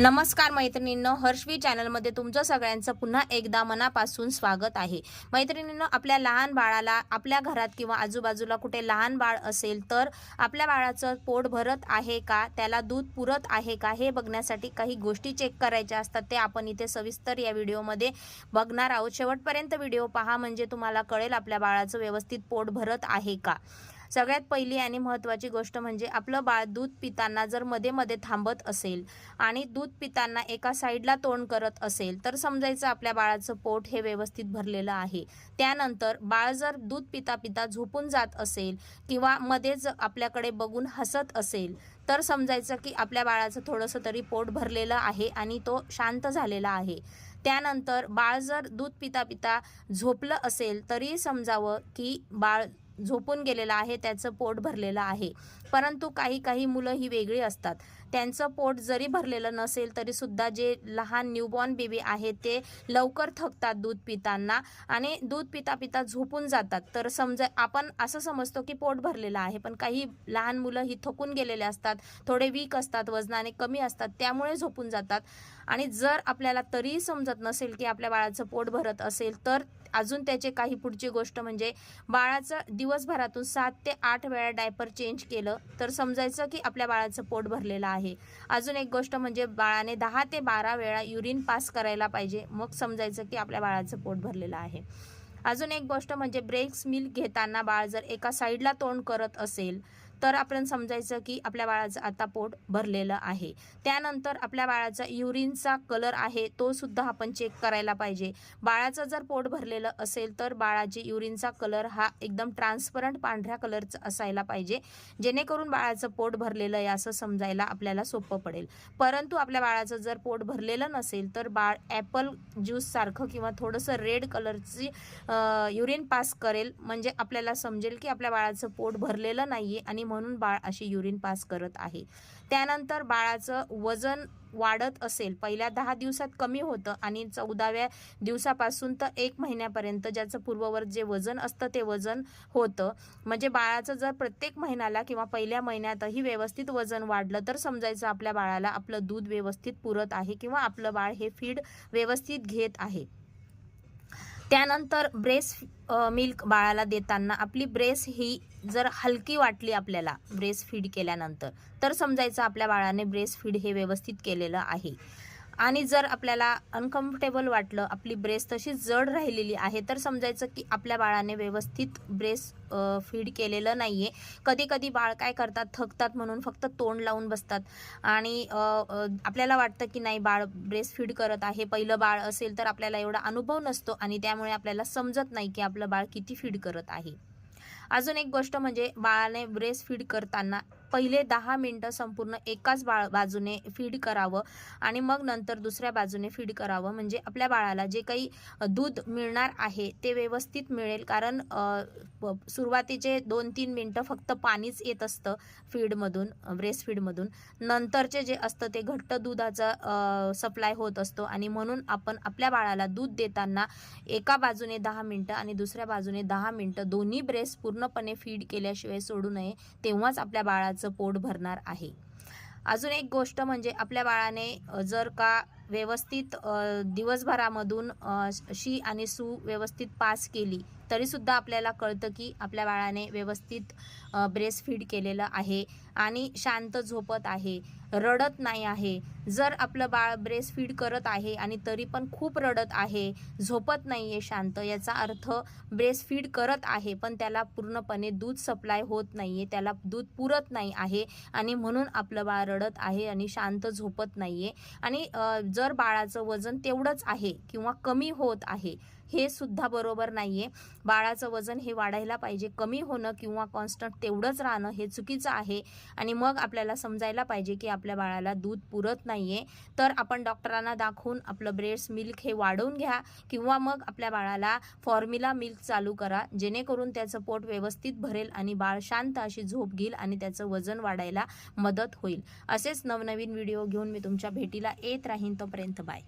नमस्कार मैत्रिणींनो हर्षवी चॅनलमध्ये तुमचं सगळ्यांचं पुन्हा एकदा मनापासून स्वागत आहे. मैत्रिणींनो आपल्या लहान बाळाला आपल्या घरात किंवा आजूबाजूला कुठे लहान बाळ असेल तर आपल्या बाळाचं पोट भरत आहे का? त्याला दूध पुरत आहे का? हे बघण्यासाठी काही गोष्टी चेक करायच्या असतात. ते आपण इथे सविस्तर या व्हिडिओमध्ये बघणार आहोत. शेवटपर्यंत व्हिडिओ पहा. म्हणजे तुम्हाला कळेल आपल्या बाळाचं व्यवस्थित पोट भरत आहे का? सगळ्यात पहिली आणि महत्त्वाची गोष्ट म्हणजे आपलं बाळ दूध पिताना जर मध्ये मध्ये थांबत असेल आणि दूध पिताना एका साईडला तोंड करत असेल तर समजायचं आपल्या बाळाचं पोट हे व्यवस्थित भरलेलं आहे. त्यानंतर बाळ जर दूध पिता पिता झोपून जात असेल किंवा मध्येच आपल्याकडे बघून हसत असेल तर समजायचं की आपल्या बाळाचं थोडंसं तरी पोट भरलेलं आहे आणि तो शांत झालेला आहे. त्यानंतर बाळ जर दूध पिता पिता झोपलं असेल तरी समजावं की बाळ झोपून गेलेलं आहे त्याचं पोट भरलेलं आहे. परंतु काही काही मुलं ही वेगळी असतात. त्यांचं पोट जरी भरलेलं नसेल तरी सुद्धा जे लहान न्यूबॉर्न बेबी आहे ते लवकर थकतात दूध पिताना आणि दूध पिता पिता झोपून जातात. तर समजा आपण असं समजतो की पोट भरलेलं आहे पण काही लहान मुलं ही थकून गेलेले असतात थोडे वीक असतात वजनाने कमी असतात त्यामुळे झोपून जातात. आणि जर आपल्याला तरीही समजत नसेल की आपल्या बाळाचं पोट भरत असेल तर अजून त्याचे काही पुढची गोष्ट म्हणजे बाळाचं दिवसभरातून सात ते आठ वेळा डायपर चेंज केलं तर समजायचं की आपल्या बाळाचं पोट भरलेलं आहे. अजून एक गोष्ट म्हणजे बाळाने दहा ते बारा वेळा युरिन पास करायला पाहिजे मग समजायचं की आपल्या बाळाचं पोट भरलेलं आहे. अजून एक गोष्ट म्हणजे ब्रेक्स मिल्क घेताना बाळ जर एका साईडला तोंड करत असेल तर आपण समजायचं की आपल्या बाळाचं आता पोट भरलेलं आहे. त्यानंतर आपल्या बाळाचा युरिनचा कलर आहे तो सुद्धा आपण चेक करायला पाहिजे. बाळाचं जर पोट भरलेलं असेल तर बाळाचे युरिनचा कलर हा एकदम ट्रान्सपरंट पांढऱ्या कलरचा असायला पाहिजे. जेणेकरून बाळाचं पोट भरलेलं आहे असं समजायला आपल्याला सोपं पडेल. परंतु आपल्या बाळाचं जर पोट भरलेलं नसेल तर बाळ ॲपल ज्यूस सारखं किंवा थोडंसं रेड कलरची युरिन पास करेल. म्हणजे आपल्याला समजेल की आपल्या बाळाचं पोट भरलेलं नाहीये आणि म्हणून बाळ अशी युरिन पास करत आहे. त्यानंतर बाळाचं वजन वाढत असेल पहिल्या दहा दिवसात कमी होतं आणि चौदाव्या दिवसापासून तर एक महिन्यापर्यंत ज्याचं पूर्ववर जे वजन असतं ते वजन होतं. म्हणजे बाळाचं जर प्रत्येक महिन्याला किंवा पहिल्या महिन्यातही व्यवस्थित वजन वाढलं तर समजायचं आपल्या बाळाला आपलं दूध व्यवस्थित पुरत आहे किंवा आपलं बाळ हे फीड व्यवस्थित घेत आहे. त्यानंतर ब्रेस मिल्क बाळाला देताना आपली ब्रेस ही जर हलकी वाटली आपल्याला ब्रेस फीड केल्यानंतर तर समजायचं आपल्या बाळाने ब्रेस फीड हे व्यवस्थित केलेलं आहे. आणि जर आपल्याला अनकम्फर्टेबल वाटलं आपली ब्रेस तशी जड राहिलेली आहे तर समजायचं की आपल्या बाळाने व्यवस्थित ब्रेस फीड केलेलं नाही आहे कधी कधी बाळ काय करतात? थकतात म्हणून फक्त तोंड लावून बसतात. आणि आपल्याला वाटतं की नाही बाळ ब्रेस फीड करत आहे. पहिलं बाळ असेल तर आपल्याला एवढा अनुभव नसतो आणि त्यामुळे आपल्याला समजत नाही की आपलं बाळ किती फीड करत आहे. अजून एक गोष्ट म्हणजे बाळाने ब्रेस फीड करताना पहिले दहा मिनटं संपूर्ण एकाच बाळ बाजूने फीड करावं आणि मग नंतर दुसऱ्या बाजूने फीड करावं. म्हणजे आपल्या बाळाला जे काही दूध मिळणार आहे ते व्यवस्थित मिळेल. कारण प- सुरुवातीचे दोन तीन मिनटं फक्त पाणीच येत असतं फीडमधून ब्रेस्ट फीडमधून नंतरचे जे असतं ते घट्ट दुधाचा सप्लाय होत असतो आणि म्हणून आपण आपल्या बाळाला दूध देताना एका बाजूने दहा मिनटं आणि दुसऱ्या बाजूने दहा मिनटं दोन्ही ब्रेस्ट पूर्णपणे फीड केल्याशिवाय सोडू नये. तेव्हाच आपल्या बाळाचं पोट भरणार आहे. अजून एक गोष्ट म्हणजे आपल्या बाळाने जर का व्यवस्थित दिवसभरामधून शी आणि सू व्यवस्थित पास केली तरीसुद्धा आपल्याला कळतं की आपल्या बाळाने व्यवस्थित ब्रेस्ट फीड केलेलं आहे आणि शांत झोपत आहे. रडत नाही आहे. जर आपलं बाळ ब्रेस्ट फीड करत आहे आणि तरी पण खूप रडत आहे झोपत नाही आहे शांत याचा अर्थ ब्रेस्ट फीड करत आहे पण त्याला पूर्णपणे दूध सप्लाय होत नाही आहे त्याला दूध पुरत नाही आहे आणि म्हणून आपलं बाळ रडत आहे आणि शांत झोपत नाही आहे आणि जर बाळाचं वजन तेवढंच आहे किंवा कमी होत आहे हे सुद्धा बरोबर नाही आहे बाळाचं वजन हे वाढायला पाहिजे कमी होणं किंवा कॉन्स्टंट तेवढंच राहणं हे चुकीचं आहे. आणि मग आपल्याला समजायला पाहिजे की आप आपल्या बाळाला दूध पुरत नाही आहे तर आपण डॉक्टरांना दाखवून आपलं ब्रेस्ट मिल्क हे वाढवून घ्या किंवा मग आपल्या बाळाला फॉर्म्युला मिल्क चालू करा जेणेकरून त्याचं पोट व्यवस्थित भरेल आणि बाळ शांत अशी झोप घेईल आणि त्याचं वजन वाढायला मदत होईल. असेच नवनवीन व्हिडिओ घेऊन मी तुमच्या भेटीला येत राहीन तोपर्यंत बाय